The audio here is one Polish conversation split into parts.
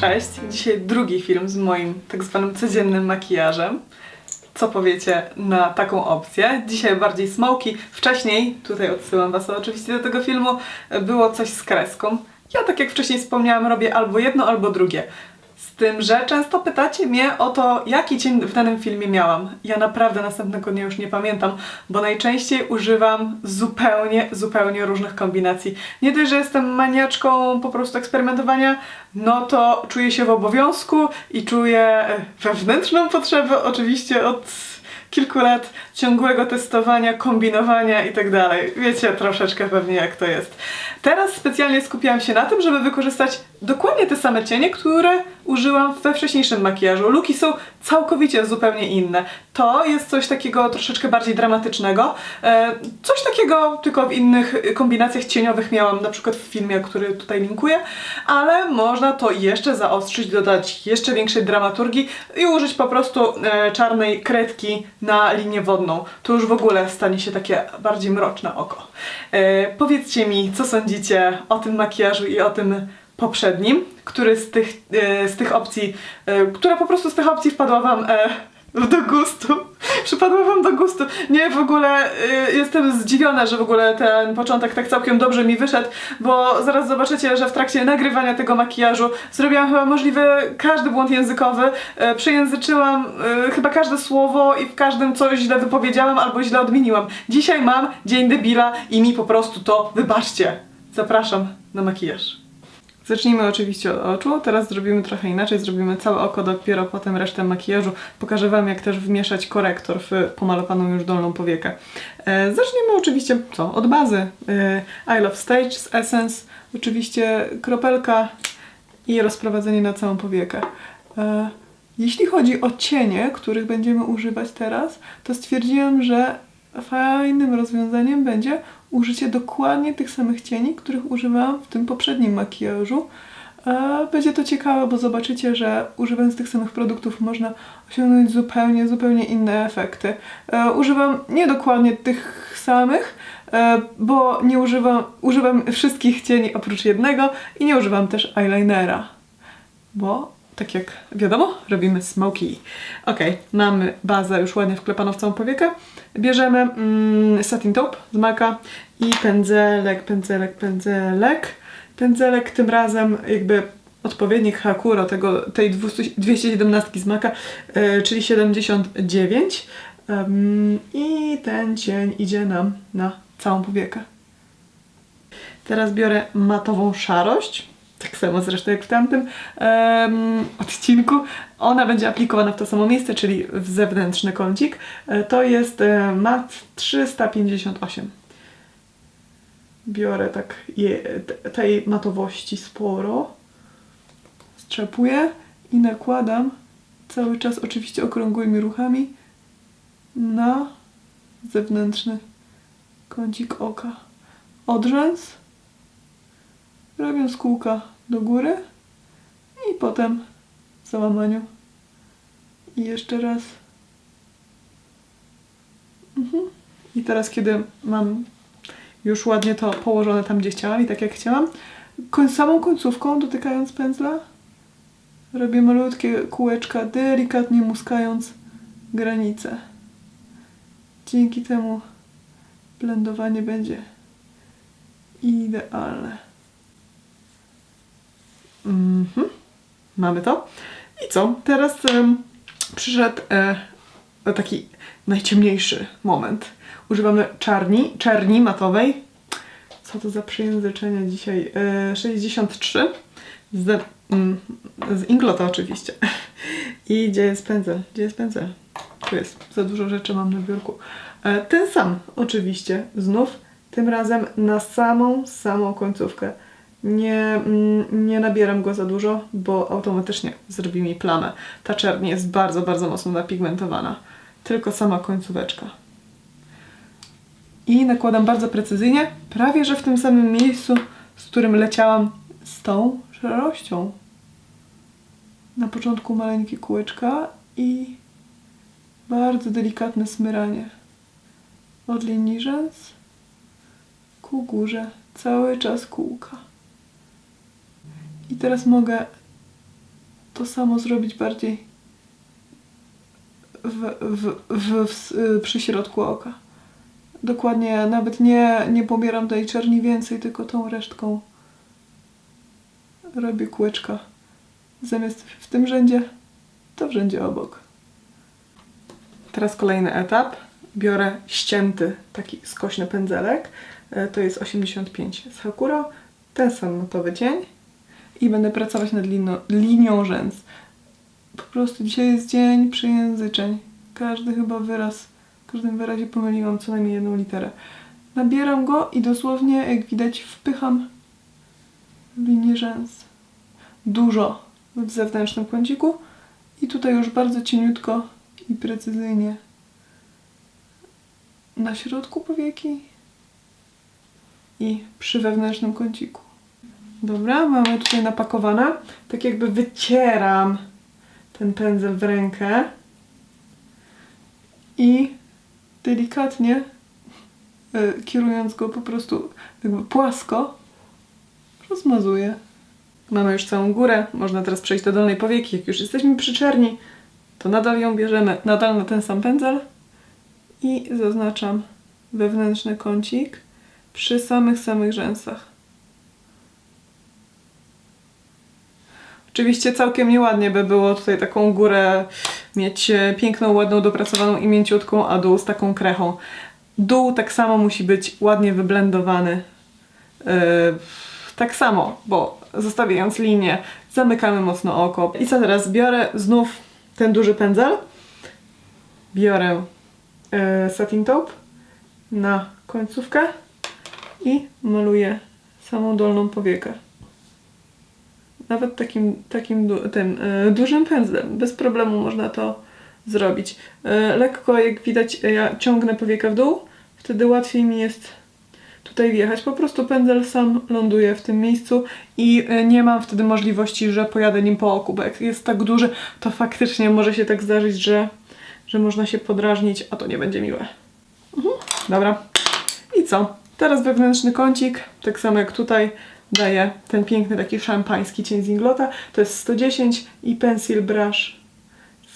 Cześć, dzisiaj drugi film z moim tak zwanym codziennym makijażem. Co powiecie na taką opcję? Dzisiaj bardziej smoki. Wcześniej, tutaj odsyłam Was oczywiście do tego filmu, było coś z kreską. Ja, tak jak wcześniej wspomniałam, robię albo jedno, albo drugie. Tym, że często pytacie mnie o to, jaki cień w danym filmie miałam. Ja naprawdę następnego dnia już nie pamiętam, bo najczęściej używam zupełnie, zupełnie różnych kombinacji. Nie dość, że jestem maniaczką po prostu eksperymentowania, no to czuję się w obowiązku i czuję e, wewnętrzną potrzebę oczywiście od kilku lat ciągłego testowania, kombinowania i tak dalej. Wiecie troszeczkę pewnie jak to jest. Teraz specjalnie skupiłam się na tym, żeby wykorzystać dokładnie te same cienie, które użyłam we wcześniejszym makijażu. Luki są całkowicie zupełnie inne. To jest coś takiego troszeczkę bardziej dramatycznego. E, coś takiego tylko w innych kombinacjach cieniowych miałam, na przykład w filmie, który tutaj linkuję, ale można to jeszcze zaostrzyć, dodać jeszcze większej dramaturgii i użyć po prostu e, czarnej kredki na linię wodną. To już w ogóle stanie się takie bardziej mroczne oko. E, powiedzcie mi, co sądzicie o tym makijażu i o tym poprzednim, który z tych, e, z tych opcji, e, która po prostu z tych opcji wpadła wam e, do gustu. Przypadła wam do gustu. Nie, w ogóle jestem zdziwiona, że w ogóle ten początek tak całkiem dobrze mi wyszedł, bo zaraz zobaczycie, że w trakcie nagrywania tego makijażu zrobiłam chyba możliwy każdy błąd językowy. Przejęzyczyłam chyba każde słowo i w każdym coś źle wypowiedziałam albo źle odmieniłam. Dzisiaj mam dzień debila i mi po prostu to wybaczcie. Zapraszam na makijaż. Zacznijmy oczywiście od oczu, teraz zrobimy trochę inaczej, zrobimy całe oko, dopiero potem resztę makijażu. Pokażę Wam, jak też wmieszać korektor w pomalowaną już dolną powiekę. E, zaczniemy oczywiście, co? Od bazy. E, I Love Stage z Essence, oczywiście kropelka i rozprowadzenie na całą powiekę. E, jeśli chodzi o cienie, których będziemy używać teraz, to stwierdziłam, że fajnym rozwiązaniem będzie użycie dokładnie tych samych cieni, których używałam w tym poprzednim makijażu. E, Będzie to ciekawe, bo zobaczycie, że używając tych samych produktów można osiągnąć zupełnie, zupełnie inne efekty. E, Używam nie dokładnie tych samych, e, bo nie używam, używam wszystkich cieni oprócz jednego i nie używam też eyelinera, bo tak jak wiadomo, robimy smoky. Ok, mamy bazę już ładnie wklepaną w całą powiekę. Bierzemy mm, satin taupe z Maka i pędzelek, pędzelek, pędzelek. Pędzelek tym razem jakby odpowiednik Hakuro tego, tej 200 217 z Maka, e, czyli 79. Em, I ten cień idzie nam na całą powiekę. Teraz biorę matową szarość. Tak samo zresztą jak w tamtym em, odcinku. Ona będzie aplikowana w to samo miejsce, czyli w zewnętrzny kącik. E, To jest e, mat 358. Biorę tak je, tej matowości sporo. Strzepuję i nakładam cały czas oczywiście okrągłymi ruchami na zewnętrzny kącik oka. Odrzęs robiąc kółka do góry i potem w załamaniu. I jeszcze raz. Mhm. I teraz, kiedy mam już ładnie to położone tam, gdzie chciałam i tak jak chciałam, samą końcówką dotykając pędzla, robię malutkie kółeczka, delikatnie muskając granice. Dzięki temu blendowanie będzie idealne. Mhm. Mamy to. I co? Teraz em, przyszedł e, taki najciemniejszy moment. Używamy czarni, czerni matowej. Co to za przejęzyczenie dzisiaj? E, 63 z, mm, z Inglota oczywiście. I gdzie jest pędzel? Gdzie jest pędzel? Tu jest. Za dużo rzeczy mam na biurku. E, ten sam oczywiście. Znów tym razem na samą, samą końcówkę. Nie, mm, nie nabieram go za dużo, bo automatycznie zrobi mi plamę. Ta czerń jest bardzo, bardzo mocno napigmentowana. Tylko sama końcóweczka. I nakładam bardzo precyzyjnie, prawie że w tym samym miejscu, z którym leciałam z tą szarością. Na początku maleńkie kółeczka i bardzo delikatne smyranie. Od linii rzęs ku górze, cały czas kółka. I teraz mogę to samo zrobić bardziej w, w, w, w, y, przy środku oka. Dokładnie, nawet nie, nie pobieram tej czerni więcej, tylko tą resztką robię kółeczka. Zamiast w tym rzędzie, to w rzędzie obok. Teraz kolejny etap. Biorę ścięty taki skośny pędzelek. E, To jest 85 z Hakuro. Ten sam matowy cień. I będę pracować nad lino, linią rzęs. Po prostu dzisiaj jest dzień przejęzyczeń. Każdy chyba wyraz, w każdym wyrazie pomyliłam co najmniej jedną literę. Nabieram go i dosłownie, jak widać, wpycham linię rzęs. Dużo w zewnętrznym kąciku i tutaj już bardzo cieniutko i precyzyjnie na środku powieki i przy wewnętrznym kąciku. Dobra, mamy tutaj napakowane. Tak jakby wycieram ten pędzel w rękę i delikatnie e, kierując go po prostu jakby płasko rozmazuję. Mamy już całą górę, można teraz przejść do dolnej powieki. Jak już jesteśmy przy czerni, to nadal ją bierzemy, nadal na ten sam pędzel i zaznaczam wewnętrzny kącik przy samych, samych rzęsach. Oczywiście całkiem nieładnie by było tutaj taką górę mieć e, piękną, ładną, dopracowaną i mięciutką, a dół z taką krechą. Dół tak samo musi być ładnie wyblendowany. Yy, tak samo, bo zostawiając linię, zamykamy mocno oko. I co teraz? Biorę znów ten duży pędzel. Biorę yy, satin taupe na końcówkę i maluję samą dolną powiekę. Nawet takim, takim tym e, dużym pędzlem, bez problemu można to zrobić. E, lekko, jak widać, e, ja ciągnę powiekę w dół, wtedy łatwiej mi jest tutaj wjechać. Po prostu pędzel sam ląduje w tym miejscu i nie mam wtedy możliwości, że pojadę nim po oku, bo jak jest tak duży, to faktycznie może się tak zdarzyć, że, że można się podrażnić, a to nie będzie miłe. Mhm. Dobra. I co? Teraz wewnętrzny kącik, tak samo jak tutaj, daję ten piękny taki szampański cień z Inglota. To jest 110 i Pencil Brush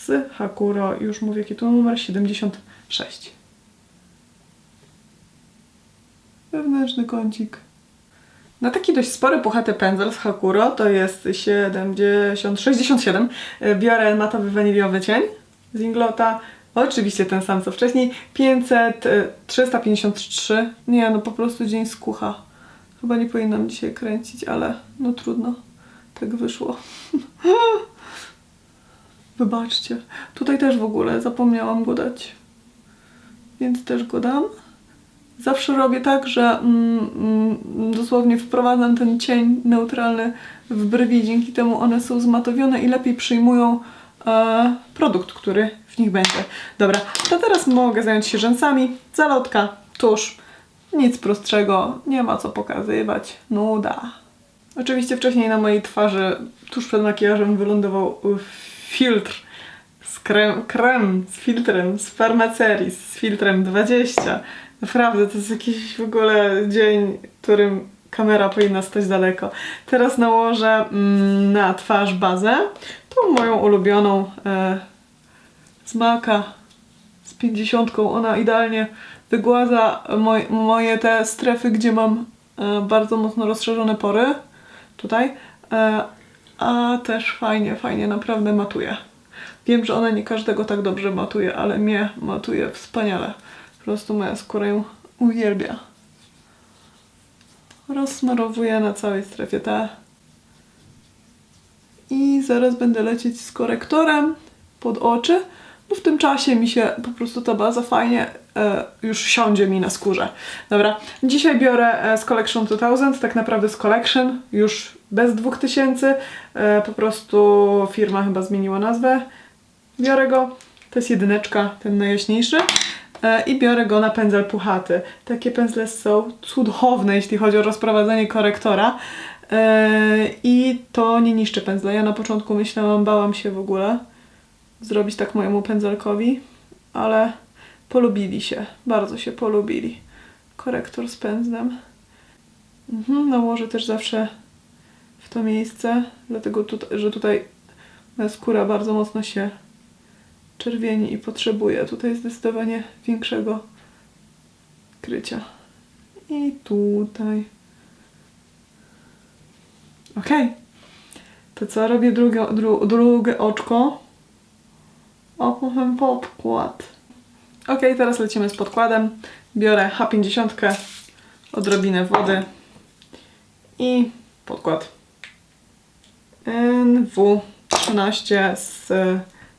z Hakuro, już mówię jaki tu numer, 76. Wewnętrzny kącik. Na taki dość spory, puchaty pędzel z Hakuro, to jest 70, 67, y, biorę matowy waniliowy cień z Inglota. Oczywiście ten sam co wcześniej. 500, y, 353. Nie, no po prostu dzień skucha. Chyba nie powinnam dzisiaj kręcić, ale no trudno. Tak wyszło. Wybaczcie. Tutaj też w ogóle zapomniałam go dać. Więc też go dam. Zawsze robię tak, że mm, mm, dosłownie wprowadzam ten cień neutralny w brwi, dzięki temu one są zmatowione i lepiej przyjmują e, produkt, który w nich będzie. Dobra, to teraz mogę zająć się rzęsami. Zalotka, tusz, nic prostszego, nie ma co pokazywać, nuda. Oczywiście wcześniej na mojej twarzy, tuż przed makijażem, wylądował y, filtr z krem, krem z filtrem z farmacerii, z filtrem 20. Naprawdę, to jest jakiś w ogóle dzień, którym kamera powinna stać daleko. Teraz nałożę mm, na twarz bazę, tą moją ulubioną e, z Maka z 50. Ona idealnie wygładza moj, moje te strefy, gdzie mam e, bardzo mocno rozszerzone pory. Tutaj. E, a też fajnie, fajnie naprawdę matuje. Wiem, że ona nie każdego tak dobrze matuje, ale mnie matuje wspaniale. Po prostu moja skóra ją uwielbia. Rozsmarowuję na całej strefie T. I zaraz będę lecieć z korektorem pod oczy, bo w tym czasie mi się po prostu ta baza fajnie e, już siądzie mi na skórze. Dobra, dzisiaj biorę e, z Collection 2000, tak naprawdę z Collection, już bez 2000, e, po prostu firma chyba zmieniła nazwę. Biorę go, to jest jedyneczka, ten najjaśniejszy. E, I biorę go na pędzel puchaty. Takie pędzle są cudowne, jeśli chodzi o rozprowadzenie korektora. E, I to nie niszczy pędzla. Ja na początku myślałam, bałam się w ogóle zrobić tak mojemu pędzelkowi, ale polubili się, bardzo się polubili. Korektor z pędzlem. Mhm, nałożę też zawsze w to miejsce, dlatego, tut- że tutaj Moja skóra bardzo mocno się czerwieni i potrzebuje tutaj zdecydowanie większego krycia. I tutaj. Okej. To co? Robię drugie, dru, drugie oczko. A potem podkład. Okej, teraz lecimy z podkładem. Biorę H50, odrobinę wody i podkład. NW13 z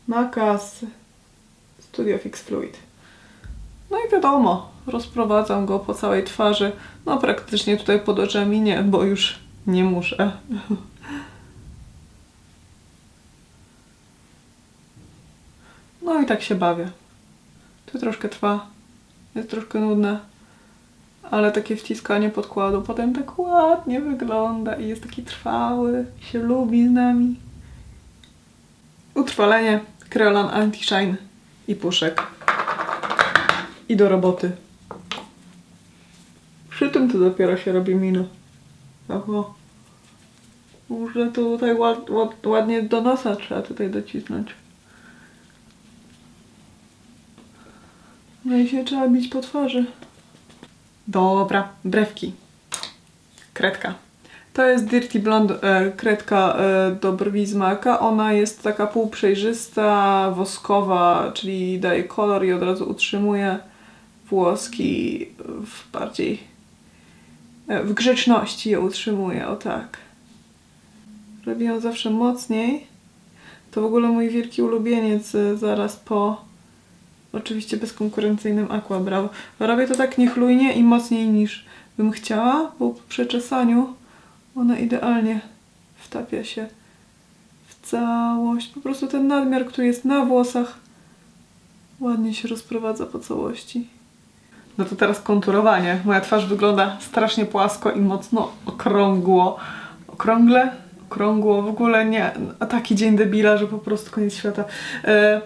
Maca z Studio Fix Fluid. No i wiadomo, rozprowadzam go po całej twarzy. No praktycznie tutaj pod oczami nie, bo już nie muszę. i tak się bawię. To troszkę trwa. Jest troszkę nudne. Ale takie wciskanie podkładu potem tak ładnie wygląda i jest taki trwały, się lubi z nami. Utrwalenie, Kreolan Anti-Shine i puszek. I do roboty. Przy tym to dopiero się robi mino. Oho. Może tutaj ład, ład, ładnie do nosa trzeba tutaj docisnąć. No i się trzeba bić po twarzy. Dobra, brewki. Kredka. To jest Dirty Blonde e, kredka e, do brwi z Maca. Ona jest taka półprzejrzysta, woskowa, czyli daje kolor i od razu utrzymuje włoski w bardziej e, w grzeczności je utrzymuje, o tak. Robię ją zawsze mocniej. To w ogóle mój wielki ulubieniec e, zaraz po oczywiście bezkonkurencyjnym Aqua Brow. Robię to tak niechlujnie i mocniej niż bym chciała, bo po przeczesaniu ona idealnie wtapia się w całość. Po prostu ten nadmiar, który jest na włosach, ładnie się rozprowadza po całości. No to teraz konturowanie. Moja twarz wygląda strasznie płasko i mocno okrągło. Okrągle? Okrągło, w ogóle nie. A taki dzień debila, że po prostu koniec świata. E,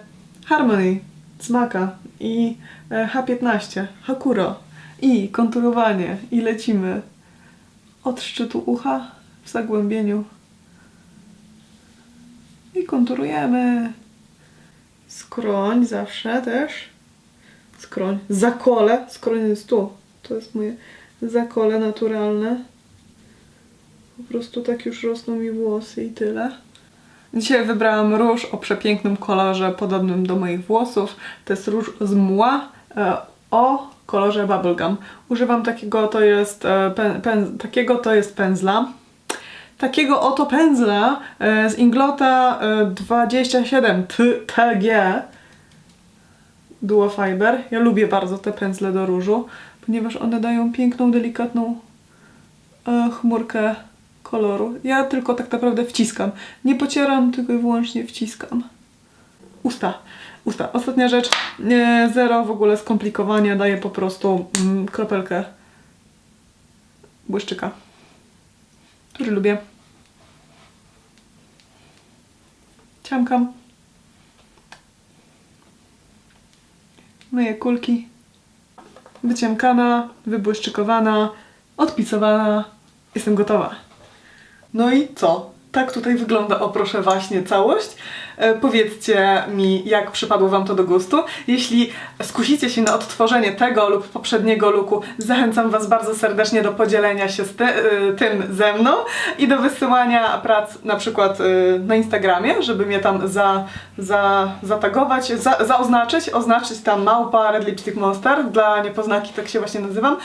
Harmony, Smaka i e, H15, Hakuro. I konturowanie. I lecimy. Od szczytu ucha w zagłębieniu. I konturujemy. Skroń zawsze też. Skroń, zakole. Skroń jest tu, to jest moje zakole naturalne. Po prostu tak już rosną mi włosy i tyle Dzisiaj wybrałam róż o przepięknym kolorze podobnym do moich włosów. To jest róż z mła e, o kolorze bubblegum. Używam takiego, to jest e, pen, pen, takiego to jest pędzla. Takiego oto pędzla e, z Inglota e, 27 TG Duo Fiber. Ja lubię bardzo te pędzle do różu, ponieważ one dają piękną, delikatną e, chmurkę koloru. Ja tylko tak naprawdę wciskam. Nie pocieram, tylko i wyłącznie wciskam. Usta. Usta. Ostatnia rzecz. Nie, zero w ogóle skomplikowania. Daję po prostu mm, kropelkę błyszczyka, który lubię. Ciamkam. Myję kulki. Wyciemkana, wybłyszczykowana, odpicowana. Jestem gotowa. No i co? Tak tutaj wygląda, o proszę właśnie, całość. E, powiedzcie mi, jak przypadło Wam to do gustu. Jeśli skusicie się na odtworzenie tego lub poprzedniego looku, zachęcam Was bardzo serdecznie do podzielenia się z ty, e, tym ze mną i do wysyłania prac na przykład e, na Instagramie, żeby mnie tam za, za, zatagować, za, zaoznaczyć, oznaczyć tam małpa Red Lipstick Monster, dla niepoznaki tak się właśnie nazywam,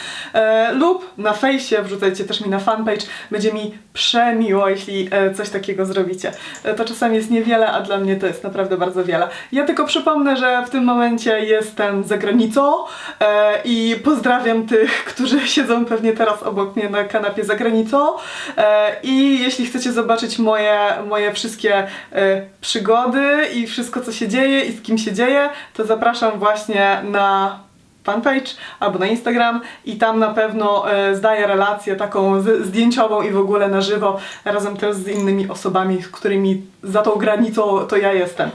lub na fejsie, wrzucajcie też mi na fanpage, będzie mi przemiło, jeśli coś takiego zrobicie. To czasami jest niewiele, a dla mnie to jest naprawdę bardzo wiele. Ja tylko przypomnę, że w tym momencie jestem za granicą e, i pozdrawiam tych, którzy siedzą pewnie teraz obok mnie na kanapie za granicą e, i jeśli chcecie zobaczyć moje, moje wszystkie e, przygody i wszystko co się dzieje i z kim się dzieje, to zapraszam właśnie na fanpage albo na Instagram i tam na pewno e, zdaję relację taką zdjęciową i w ogóle na żywo razem też z innymi osobami, z którymi za tą granicą to ja jestem.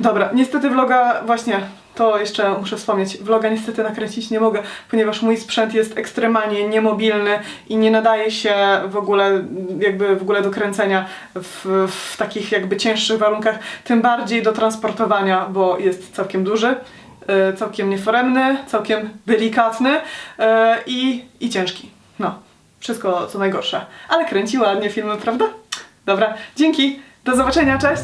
Dobra, niestety vloga właśnie to jeszcze muszę wspomnieć, vloga niestety nakręcić nie mogę, ponieważ mój sprzęt jest ekstremalnie niemobilny i nie nadaje się w ogóle, jakby w ogóle do kręcenia w, w takich jakby cięższych warunkach, tym bardziej do transportowania, bo jest całkiem duży, całkiem nieforemny, całkiem delikatny e, i, i ciężki. No, wszystko co najgorsze. Ale kręci ładnie filmy, prawda? Dobra, dzięki, do zobaczenia, cześć!